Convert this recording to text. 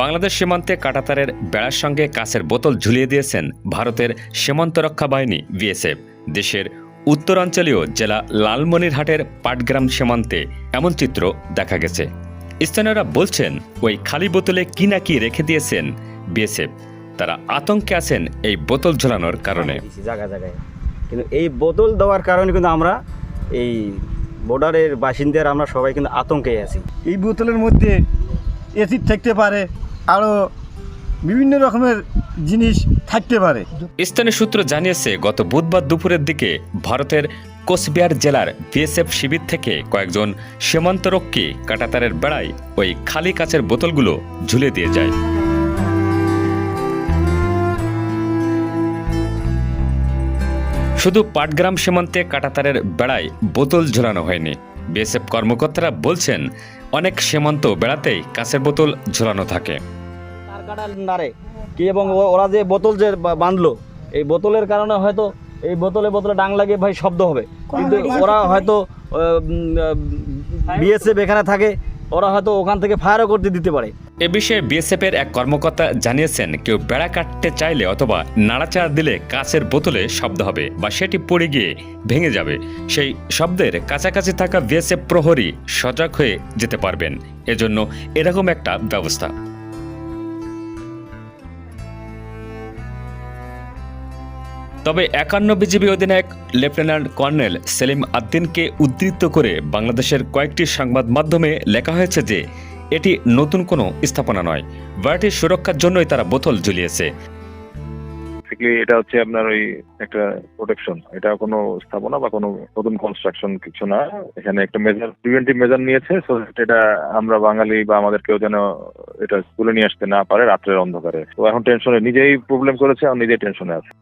বাংলাদেশ সীমান্তে কাটাতারের বেড়ার সঙ্গে কাছের বোতল ঝুলিয়ে দিয়েছেন ভারতের সীমান্ত রক্ষা বাহিনী বিএসএফ দেশের উত্তরাঞ্চলীয় জেলা লালমনিরহাটের পাটগ্রাম সীমান্তে এমন চিত্র দেখা গেছে। স্থানীয়রা বলছেন ওই খালি বোতলে কি না কি রেখে দিয়েছেন বিএসএফ তারা আতঙ্কে আছেন এই বোতল ঝোলানোর কারণে। জায়গায় কিন্তু এই বোতল দেওয়ার কারণে কিন্তু আমরা এই বর্ডারের বাসিন্দার আমরা সবাই কিন্তু আতঙ্কে আছি। এই বোতলের মধ্যে এসিড থাকতে পারে আরও বিভিন্ন রকমের জিনিস থাকতে পারে। স্থানীয় সূত্র জানিয়েছে, গত বুধবার দুপুরের দিকে ভারতের কোচবিহার জেলার বিএসএফ শিবির থেকে কয়েকজন সীমান্তরক্ষী কাটাতারের বেড়ায় ওই খালি কাচের বোতলগুলো ঝুলে দিয়ে যায়। শুধু পাটগ্রাম সীমান্তে কাটাতারের বেড়ায় বোতল ঝোলানো হয়নি। বিএসএফ কর্মকর্তারা বলছেন, অনেক সীমান্ত বেড়াতেই কাচের বোতল ঝোলানো থাকে। কাটার নারে। কি এবং ওরা যে বোতল যে বাঁধলো এই বোতলের কারণে হয়তো এই বোতলে বোতলে ডাং লাগে ভাই শব্দ হবে। কিন্তু ওরা হয়তো বিএসএফ এখানে থাকে ওরা হয়তো ওখান থেকে ফায়ারও করতে দিতে পারে। এ বিষয়ে বিএসএফ এর এক কর্মকর্তা জানিয়েছেন কেউ বেড়া কাটতে চাইলে অথবা নাড়াচাড়া দিলে কাচের বোতলে শব্দ হবে বা সেটি পড়ে গিয়ে ভেঙে যাবে। সেই শব্দের কাছাকাছি থাকা বিএসএফ প্রহরী সজাগ হয়ে যেতে পারবেন। এজন্য এরকম একটা ব্যবস্থা। তবে একান্ন বিজিবি অধিনায়ক লেফটেন্যান্ট কর্নেল সেলিম আদ্দিনকে উদ্ধৃত করে বাংলাদেশের কয়েকটি সংবাদ মাধ্যমে লেখা হয়েছে যে, এটি নতুন কোনো স্থাপনা নয়। বাড়িটির সুরক্ষার জন্যই তারা বোতল ঝুলিয়েছে। এটা হচ্ছে আপনার ওই একটা প্রোটেকশন এটা কোনো স্থাপনা বা কোনো নতুন কনস্ট্রাকশন কিছু না। এখানে একটা মেজার প্রিভেন্টিভ মেজার নিয়েছে সো এটা আমরা বাঙালি বা আমাদের কেউ যেন এটা স্কুলে নিয়ে আসতে না পারে রাত্রের অন্ধকারে। তো এখন টেনশনে নিজেই প্রবলেম করেছে, আর নিজেই টেনশনে আছে।